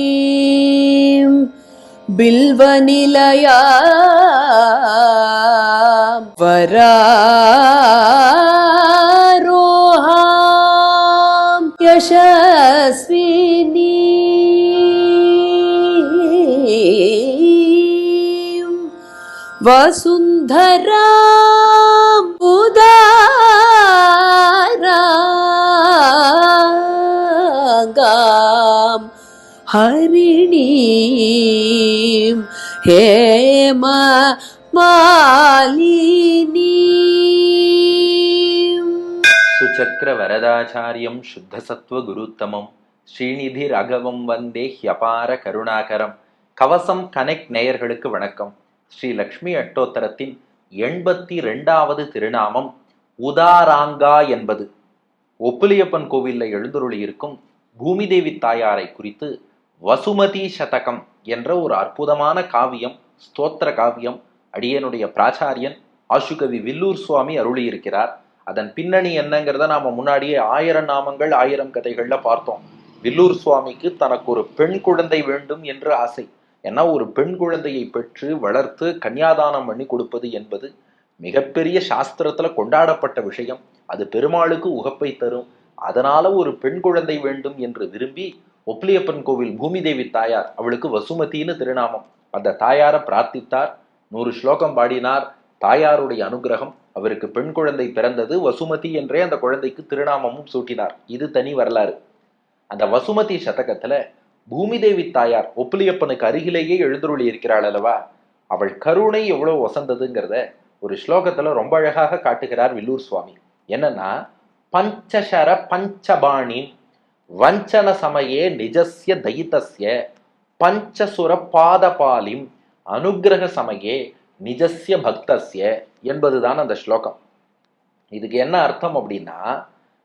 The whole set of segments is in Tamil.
भास्करीं बिल्वनिलया वरारोहां यशस्विनी वसुन्धराम् उदारागाम् हरिणीं हेम मालिनीम् சுச்சக்கர வரதாச்சாரியம் சுத்தசத்வ குருத்தமம் ஸ்ரீநிதி ராகவம் வந்தே ஹ்யபார கருணாகரம் கவசம் கனெக்ட் நேயர்களுக்கு வணக்கம் ஸ்ரீ லக்ஷ்மி அட்டோத்தரத்தின் எண்பத்தி ரெண்டாவது திருநாமம் உதாராங்கா என்பது. ஒப்புலியப்பன் கோவில்ல எழுந்தருளி இருக்கும் பூமிதேவி தாயாரை குறித்து வசுமதி சதகம் என்ற ஒரு அற்புதமான காவியம் ஸ்தோத்திர காவியம் அடியனுடைய பிராச்சாரியன் ஆசுகவி வில்லூர் சுவாமி அருளியிருக்கிறார். அதன் பின்னணி என்னங்கிறத நாம முன்னாடியே ஆயிரம் நாமங்கள் ஆயிரம் கதைகள்ல பார்த்தோம். வில்லூர் சுவாமிக்கு தனக்கு ஒரு பெண் குழந்தை வேண்டும் என்று ஆசை. ஏன்னா ஒரு பெண் குழந்தையை பெற்று வளர்த்து கன்னியாதானம் பண்ணி கொடுப்பது என்பது மிகப்பெரிய சாஸ்திரத்துல கொண்டாடப்பட்ட விஷயம். அது பெருமாளுக்கு உகப்பை தரும். அதனால ஒரு பெண் குழந்தை வேண்டும் என்று விரும்பி ஒப்ளியப்பன் கோவில் பூமிதேவி தாயார் அவளுக்கு வசுமதின்னு திருநாமம். அந்த தாயாரை பிரார்த்தித்தார் நூறு ஸ்லோகம் பாடினார். தாயாருடைய அனுகிரகம் அவருக்கு பெண் குழந்தை பிறந்தது வசுமதி என்றே அந்த குழந்தைக்கு திருநாமமும் சூட்டினார். இது தனி வரலாறு. அந்த வசுமதி சதகத்துல பூமிதேவி தாயார் ஒப்புலியப்பனுக்கு அருகிலேயே எழுந்துருளி இருக்கிறாள் அல்லவா? அவள் கருணை எவ்வளோ வசந்ததுங்கிறத ஒரு ஸ்லோகத்துல ரொம்ப அழகாக காட்டுகிறார் வில்லூர் சுவாமி. என்னன்னா பஞ்சசர பஞ்சபாணி வஞ்சன சமயே நிஜஸ்ய தயிதஸ்ய பஞ்சசுர பாதபாலிம் அனுக்கிரக சமயே நிஜஸ்ய பக்தஸ்ய என்பதுதான் அந்த ஸ்லோகம். இதுக்கு என்ன அர்த்தம் அப்படின்னா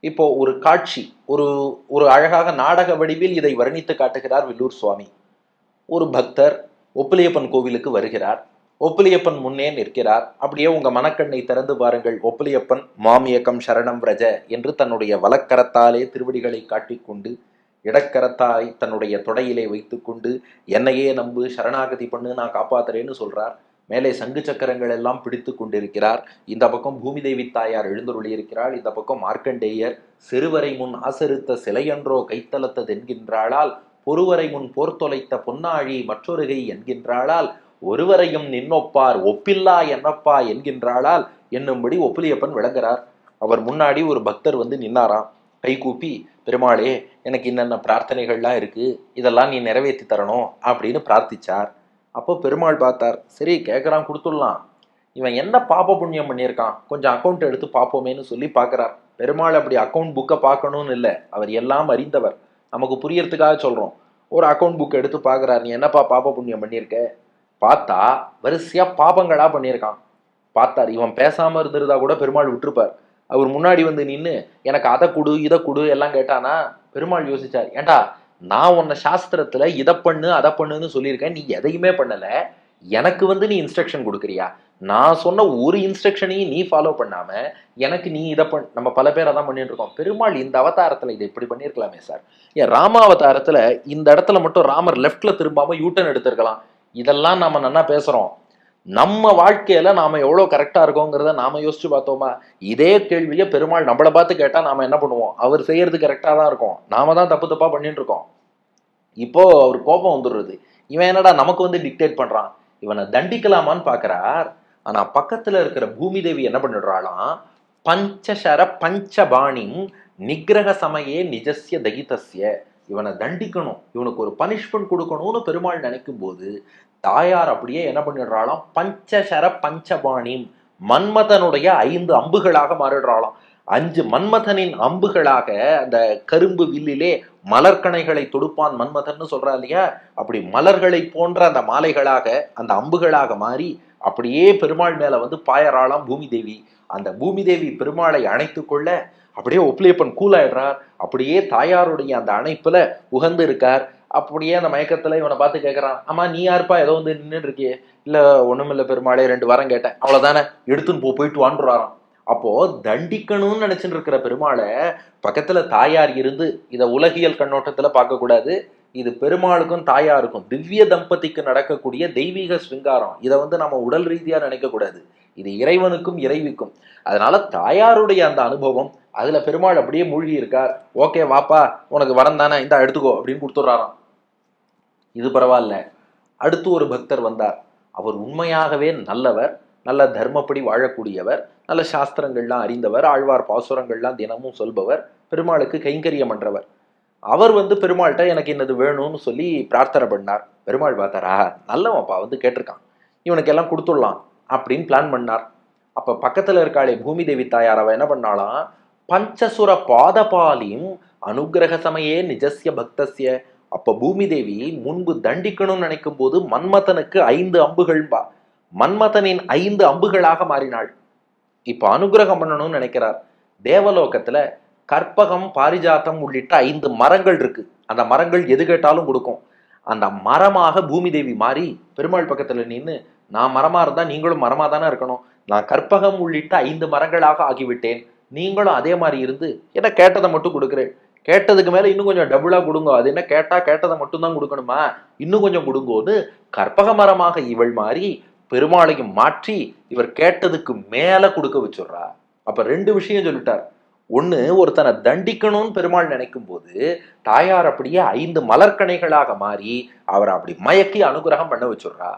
இப்போ ஒரு காட்சி ஒரு ஒரு அழகாக நாடக வடிவில் இதை வர்ணித்து காட்டுகிறார் வில்லூர் சுவாமி. ஒரு பக்தர் ஒப்பிலியப்பன் கோவிலுக்கு வருகிறார். ஒப்பிலியப்பன் முன்னே நிற்கிறார். அப்படியே உங்க மனக்கண்ணை திறந்து பாருங்கள். ஒப்பிலியப்பன் மாமியக்கம் சரணம் ரஜ என்று தன்னுடைய வலக்கரத்தாலே திருவடிகளை காட்டிக்கொண்டு இடக்கரத்தாய் தன்னுடைய தொடையிலே வைத்துக்கொண்டு என்னையே நம்பு சரணாகதி பண்ணு நான் காப்பாத்துறேன்னு சொல்றார். மேலே சங்கு சக்கரங்கள் எல்லாம் பிடித்து கொண்டிருக்கிறார். இந்த பக்கம் பூமிதேவி தாயார் எழுந்தருளியிருக்கிறாள் இந்த பக்கம் மார்க்கண்டேயர் சிறுவரை முன் ஆசரித்த சிலையன்றோ கைத்தளத்தது என்கின்றாளால் பொறுவரை முன் போர்த்தொலைத்த பொன்னாழி மற்றொருகை என்கின்றாளால் ஒருவரையும் நின்னொப்பார் ஒப்பில்லா என்னப்பா என்கின்றாளால் என்னும்படி ஒப்பிலியப்பன் விளங்குறார் அவர் முன்னாடி ஒரு பக்தர் வந்து நின்னாராம். கை கூப்பி பெருமாளே எனக்கு என்னென்ன பிரார்த்தனைகள்லாம் இருக்கு? இதெல்லாம் நீ நிறைவேற்றி தரணும் அப்படின்னு பிரார்த்திச்சார். அப்போ பெருமாள் பார்த்தார் சரி கேட்குறான் கொடுத்துடலாம். இவன் என்ன பாப புண்ணியம் பண்ணியிருக்கான்? கொஞ்சம் அக்கௌண்ட் எடுத்து பார்ப்போமேன்னு சொல்லி பார்க்குறார். பெருமாள் அப்படி அக்கௌண்ட் புக்கை பார்க்கணும்னு இல்லை. அவர் எல்லாம் அறிந்தவர். நமக்கு புரியறதுக்காக சொல்கிறோம் ஒரு அக்கௌண்ட் புக் எடுத்து பார்க்குறார். நீ என்னப்பா பாப புண்ணியம் பண்ணியிருக்க? பார்த்தா வரிசையாக பாப்பங்களாக பண்ணியிருக்கான். பார்த்தார். இவன் பேசாமல் இருந்திருந்தா கூட பெருமாள் விட்டுருப்பார். அவர் முன்னாடி வந்து நின்று எனக்கு அதை கொடு இதை கொடு எல்லாம் கேட்டானா பெருமாள் யோசிச்சார் ஏண்டா நான் உன்னை சாஸ்திரத்துல இதை பண்ணு அதை பண்ணுன்னு சொல்லியிருக்கேன். நீ எதையுமே பண்ணல. எனக்கு வந்து நீ இன்ஸ்ட்ரக்ஷன் கொடுக்குறியா? நான் சொன்ன ஒரு இன்ஸ்ட்ரக்ஷனையும் நீ ஃபாலோ பண்ணாம எனக்கு நீ இதை பண் நம்ம பல பேர் அதான் பண்ணிட்டு இருக்கோம். பெருமாள் இந்த அவதாரத்துல இதை இப்படி பண்ணியிருக்கலாமே சார். ஏன் ராமாவதாரத்துல இந்த இடத்துல மட்டும் ராமர் லெஃப்ட்ல திரும்பாம யூட்டன் எடுத்திருக்கலாம். இதெல்லாம் நம்ம நல்லா பேசுறோம். நம்ம வாழ்க்கையில நாம எவ்வளவு கரெக்டா இருக்கோங்கிறத நாம யோசிச்சு பார்த்தோமா? இதே கேள்வியை பெருமாள் நம்மளை பார்த்து கேட்டா நாம என்ன பண்ணுவோம்? அவர் செய்யறது கரெக்டா தான் இருக்கும். நாம தான் தப்பு தப்பா பண்ணிட்டு இருக்கோம். இப்போ அவர் கோபம் வந்துடுறது. இவன் என்னடா நமக்கு வந்து டிக்டேட் பண்றான்? இவனை தண்டிக்கலாமான்னு பாக்குறார். ஆனா பக்கத்துல இருக்கிற பூமி தேவி என்ன பண்ணிடுறாளாம்? பஞ்சசர பஞ்சபாணி நிகிரக சமயே நிஜஸ்ய தகிதஸ்ய. இவனை தண்டிக்கணும். இவனுக்கு ஒரு பனிஷ்மெண்ட் கொடுக்கணும்னு பெருமாள் நினைக்கும் போது தாயார் அப்படியே என்ன பண்ணிடுறாளாம்? பஞ்சசர பஞ்சபாணி மன்மதனுடைய ஐந்து அம்புகளாக மாறிடுறாளாம். அஞ்சு மன்மதனின் அம்புகளாக அந்த கரும்பு வில்லிலே மலர்கணைகளை தொடுப்பான் மன்மதன்னு சொல்றா இல்லையா? அப்படி மலர்களை போன்ற அந்த மாலைகளாக அந்த அம்புகளாக மாறி அப்படியே பெருமாள் மேல வந்து பாயறாளாம் பூமி தேவி. அந்த பூமி தேவி பெருமாளை அணைத்து கொள்ள அப்படியே ஒப்ளியப்பன் கூலாயிடுறார் அப்படியே தாயாருடைய அந்த அணைப்புல உகந்து இருக்கார். அப்படியே அந்த மயக்கத்துல இவனை பார்த்து கேட்கறான் ஆமா நீ யாருப்பா? ஏதோ வந்து நின்றுட்டு இருக்கியே. இல்ல ஒண்ணுமில்ல பெருமாளே ரெண்டு வாரம் கேட்டேன். அவ்வளவுதானே எடுத்துன்னு போ போயிட்டு வாண்டுறாராம் அப்போ தண்டிக்கணும்னு நினைச்சுட்டு இருக்கிற பெருமாளை பக்கத்துல தாயார் இருந்து இத உலகியல் கண்ணோட்டத்துல பார்க்க கூடாது. இது பெருமாளுக்கும் தாயாருக்கும் திவ்ய தம்பதிக்கு நடக்கக்கூடிய தெய்வீக ஸ்ருங்காரம் இதை வந்து நம்ம உடல் ரீதியா நினைக்க கூடாது. இது இறைவனுக்கும் இறைவிக்கும். அதனால தாயாருடைய அந்த அனுபவம் அதுல பெருமாள் அப்படியே மூழ்கி இருக்கார் ஓகே வாப்பா உனக்கு வரம் தானே இந்தா எடுத்துக்கோ அப்படின்னு கொடுத்துட்றாராம். இது பரவாயில்ல. அடுத்து ஒரு பக்தர் வந்தார். அவர் உண்மையாகவே நல்லவர் நல்ல தர்மப்படி வாழக்கூடியவர் நல்ல சாஸ்திரங்கள்லாம் அறிந்தவர் ஆழ்வார் பாசுரங்கள்லாம் தினமும் சொல்பவர் பெருமாளுக்கு கைங்கரியம் பண்றவர். அவர் வந்து பெருமாள்கிட்ட எனக்கு என்னது வேணும்னு சொல்லி பிரார்த்தனை பண்ணார். பெருமாள் பார்த்தாரா நல்லவன்ப்பா வந்து கேட்டிருக்கான். இவனுக்கு எல்லாம் கொடுத்துடலாம் அப்படின்னு பிளான் பண்ணார். அப்ப பக்கத்துல இருக்காளே பூமி தேவி தாயார் அவ என்ன பண்ணாலாம் பஞ்சசுர பாதபாலியும் அனுகிரக சமயே நிஜஸ்ய பக்தஸ்ய அப்ப பூமி தேவி முன்பு தண்டிக்கணும்னு நினைக்கும் போது மன்மதனுக்கு ஐந்து அம்புகள்பா மன்மதனின் ஐந்து அம்புகளாக மாறினாள். இப்ப அனுகிரகம் பண்ணணும்னு நினைக்கிறார். தேவலோகத்துல கற்பகம் பாரிஜாத்தம் உள்ளிட்ட ஐந்து மரங்கள் இருக்கு. அந்த மரங்கள் எது கேட்டாலும் கொடுக்கும். அந்த மரமாக பூமி தேவி மாறி பெருமாள் பக்கத்துல நின்று நான் மரமா இருந்தா நீங்களும் மரமா தானே இருக்கணும். நான் கற்பகம் உள்ளிட்ட ஐந்து மரங்களாக ஆகிவிட்டேன். நீங்களும் அதே மாதிரி இருந்து என்ன கேட்டதை மட்டும் கொடுக்குறேன். கேட்டதுக்கு மேல இன்னும் கொஞ்சம் டபுளா கொடுங்க. அது என்ன கேட்டா கேட்டதை மட்டும்தான் கொடுக்கணுமா? இன்னும் கொஞ்சம் கொடுங்கோன்னு கற்பக மரமாக இவள் மாறி பெருமாளையும் மாற்றி இவர் கேட்டதுக்கு மேல கொடுக்க வச்சுடுறா. அப்ப ரெண்டு விஷயம் சொல்லிட்டார். ஒண்ணு ஒருத்தனை தண்டிக்கணும்னு பெருமாள் நினைக்கும் போது தாயார் அப்படியே ஐந்து மலர்கணைகளாக மாறி அவரை அப்படி மயக்கி அனுகிரகம் பண்ண வச்சுடுறா.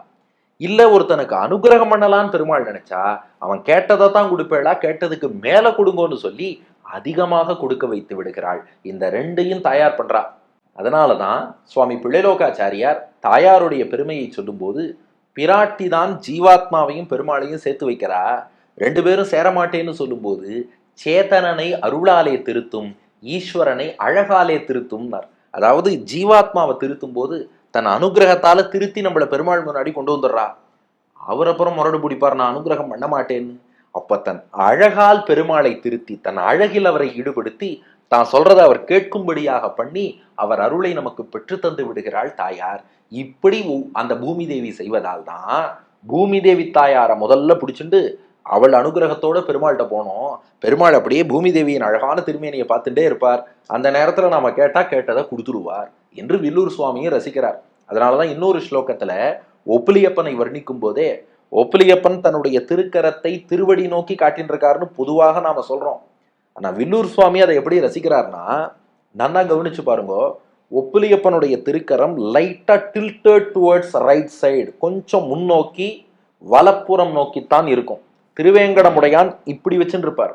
இல்ல ஒருத்தனுக்கு அனுகிரகம் பண்ணலான்னு பெருமாள் நினைச்சா அவன் கேட்டதை தான் கொடுப்பேளா கேட்டதுக்கு மேல கொடுங்கோன்னு சொல்லி அதிகமாக கொடுக்க வைத்து விடுகிறாள். இந்த ரெண்டையும் தயார் பண்றா. அதனாலதான் சுவாமி பிள்ளைலோகாச்சாரியார் தாயாருடைய பெருமையை சொல்லும்போது பிராட்டி தான் ஜீவாத்மாவையும் பெருமாளையும் சேர்த்து வைக்கிறா. ரெண்டு பேரும் சேரமாட்டேன்னு சொல்லும்போது சேதனனை அருளாலே திருத்தும் ஈஸ்வரனை அழகாலே திருத்தும்னார். அதாவது ஜீவாத்மாவை திருத்தும் போது தன் அனுகிரகத்தால திருத்தி நம்மளை பெருமாள் முன்னாடி கொண்டு வந்துடுறா. அவர் அப்புறம் முரடு பிடிப்பார் நான் அனுகிரகம் பண்ண மாட்டேன்னு. அப்ப தன் அழகால் பெருமாளை திருத்தி தன் அழகில் அவரை ஈடுபடுத்தி தான் சொல்றதை அவர் கேட்கும்படியாக பண்ணி அவர் அருளை நமக்கு பெற்று தந்து விடுகிறாள் தாயார். இப்படி உ- அந்த பூமி தேவி செய்வதால் தான் பூமி தேவி தாயாரை முதல்ல பிடிச்சிண்டு அவள் அனுகிரகத்தோட பெருமாள்கிட்ட போனோம். பெருமாள் அப்படியே பூமி தேவியின் அழகான திருமேனியை பார்த்துட்டே இருப்பார். அந்த நேரத்துல நாம கேட்டா கேட்டதை கொடுத்துடுவார் என்று வில்லூர் சுவாமியும் ரசிக்கிறார். அதனாலதான் இன்னொரு ஸ்லோகத்துல ஒப்பிலியப்பனை வர்ணிக்கும் போதே ஒப்பிலியப்பன் தன்னுடைய திருக்கரத்தை திருவடி நோக்கி காட்டின்றிருக்காருன்னு பொதுவாக நாம சொல்றோம். ஆனா வில்லூர் சுவாமி அதை எப்படி ரசிக்கிறார்னா நன்னா கவனிச்சு பாருங்க. ஒப்பிலியப்பனுடைய திருக்கரம் லைட்டா டில்டட் டுவர்ட்ஸ் ரைட் சைடு கொஞ்சம் முன்னோக்கி வலப்புறம் நோக்கித்தான் இருக்கும். திருவேங்கடமுடையான் இப்படி வச்சுட்டு இருப்பார்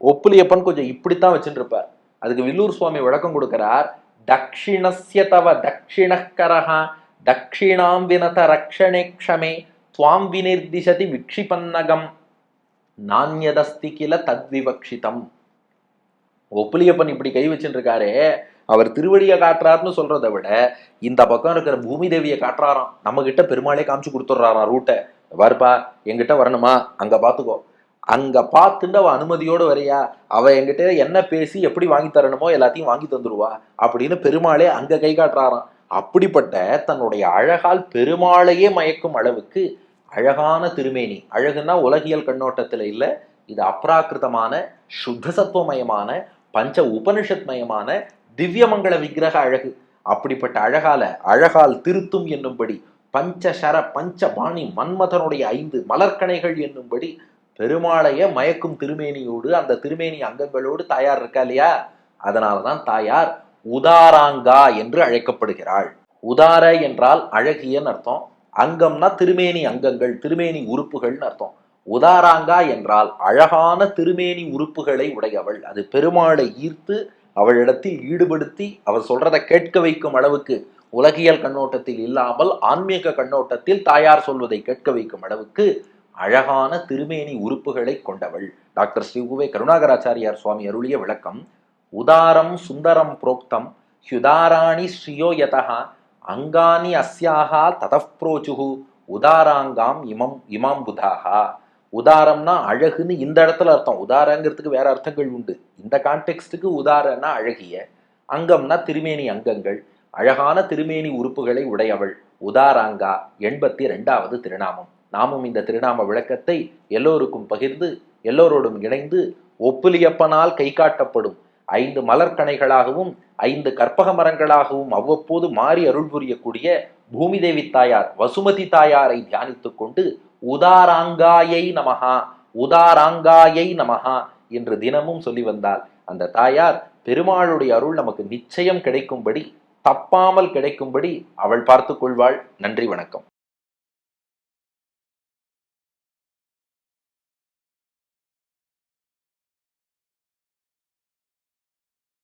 ஒப்புலியப்பன் கொஞ்சம் இப்படித்தான் வச்சுட்டு இருப்பார் அதுக்கு வில்லூர் சுவாமி விளக்கம் கொடுக்கிறார் தக்ஷிணஸ்ய தவ தக்ஷிணக்கரஹா தக்ஷிணாம் வினத ரக்ஷணே க்ஷமே துவாம் வினிர்திசதி விக்ஷிபன்னகம் நான்யதஸ்தி கில தத்விவக்ஷிதம் ஒப்புலியப்பன் இப்படி கை வச்சுட்டு அவர் திருவடியை காட்டுறாருன்னு சொல்றதை விட இந்த பக்கம் இருக்கிற பூமி தேவியை காட்டுறாராம். நம்ம கிட்ட பெருமாளே காமிச்சு கொடுத்துட்றாராம் ரூட்டை வருப்பா எங்கிட்ட வரணுமா? அங்க பாத்துக்கோ. அங்க பார்த்துட்டு அவ அனுமதியோடு வரையா அவ எங்கிட்ட என்ன பேசி எப்படி வாங்கி தரணுமோ எல்லாத்தையும் வாங்கி தந்துருவா அப்படின்னு பெருமாளே அங்க கை காட்டுறாராம். அப்படிப்பட்ட தன்னுடைய அழகால் பெருமாளையே மயக்கும் அளவுக்கு அழகான திருமேனி. அழகுன்னா உலகியல் கண்ணோட்டத்தில் இல்லை இது அப்ராக்கிருதமான சுத்த சத்துவமயமான பஞ்ச உபனிஷத் மயமான திவ்யமங்கள விக்கிரக அழகு. அப்படிப்பட்ட அழகால அழகால் திருத்தும் என்னும்படி பஞ்சசர பஞ்சபாணி மன்மதனுடைய ஐந்து மலர்கணைகள் என்னும்படி பெருமாளைய மயக்கும் திருமேனியோடு அந்த திருமேனி அங்கங்களோடு தாயார் இருக்கா இல்லையா? அதனாலதான் தாயார் உதாராங்கா என்று அழைக்கப்படுகிறாள். உதார என்றால் அழகியன்னு அர்த்தம். அங்கம்னா திருமேனி அங்கங்கள் திருமேனி உறுப்புகள்னு அர்த்தம். உதாராங்கா என்றால் அழகான திருமேனி உறுப்புகளை உடையவள். அது பெருமாளை ஈர்த்து அவளிடத்தில் ஈடுபடுத்தி அவர் சொல்றதை கேட்க வைக்கும் அளவுக்கு உலகியல் கண்ணோட்டத்தில் இல்லாமல் ஆன்மீக கண்ணோட்டத்தில் தாயார் சொல்வதை கேட்க வைக்கும் அளவுக்கு அழகான திருமேனி உறுப்புகளை கொண்டவள். டாக்டர் ஸ்ரீ உவே கருணாகராச்சாரியார் சுவாமி அருளிய விளக்கம் உதாரம் சுந்தரம் புரோக்தம் ஹுதாராணி ஸ்ரீயோ யதா அங்கானி அஸ்யாஹா ததப்ரோச்சுகு உதாராங்காம் இமம் இமாம் புதாகா உதாரம்னா அழகுன்னு இந்த இடத்துல அர்த்தம். உதாரங்கிறதுக்கு வேற அர்த்தங்கள் உண்டு. இந்த கான்டெக்ஸ்டுக்கு உதாரன்னா அழகிய அங்கம்னா திருமேனி அங்கங்கள் அழகான திருமேனி உறுப்புகளை உடையவள் உதாராங்கா எண்பத்தி ரெண்டாவது திருநாமம். நாமும் இந்த திருநாம விளக்கத்தை எல்லோருக்கும் பகிர்ந்து எல்லோரோடும் இணைந்து ஒப்புலியப்பனால் கை காட்டப்படும் ஐந்து மலர்கனைகளாகவும் ஐந்து கற்பக மரங்களாகவும் அவ்வப்போது மாறி அருள் புரியக்கூடிய பூமி தேவி தாயார் வசுமதி தாயாரை தியானித்துக் கொண்டு உதாராங்காயை நமகா உதாராங்காயை நமகா என்று தினமும் சொல்லி வந்தால் அந்த தாயார் பெருமாளுடைய அருள் நமக்கு நிச்சயம் கிடைக்கும்படி தப்பாமல் கிடைக்கும்படி அவள் பார்த்து கொள்வாள். நன்றி வணக்கம்.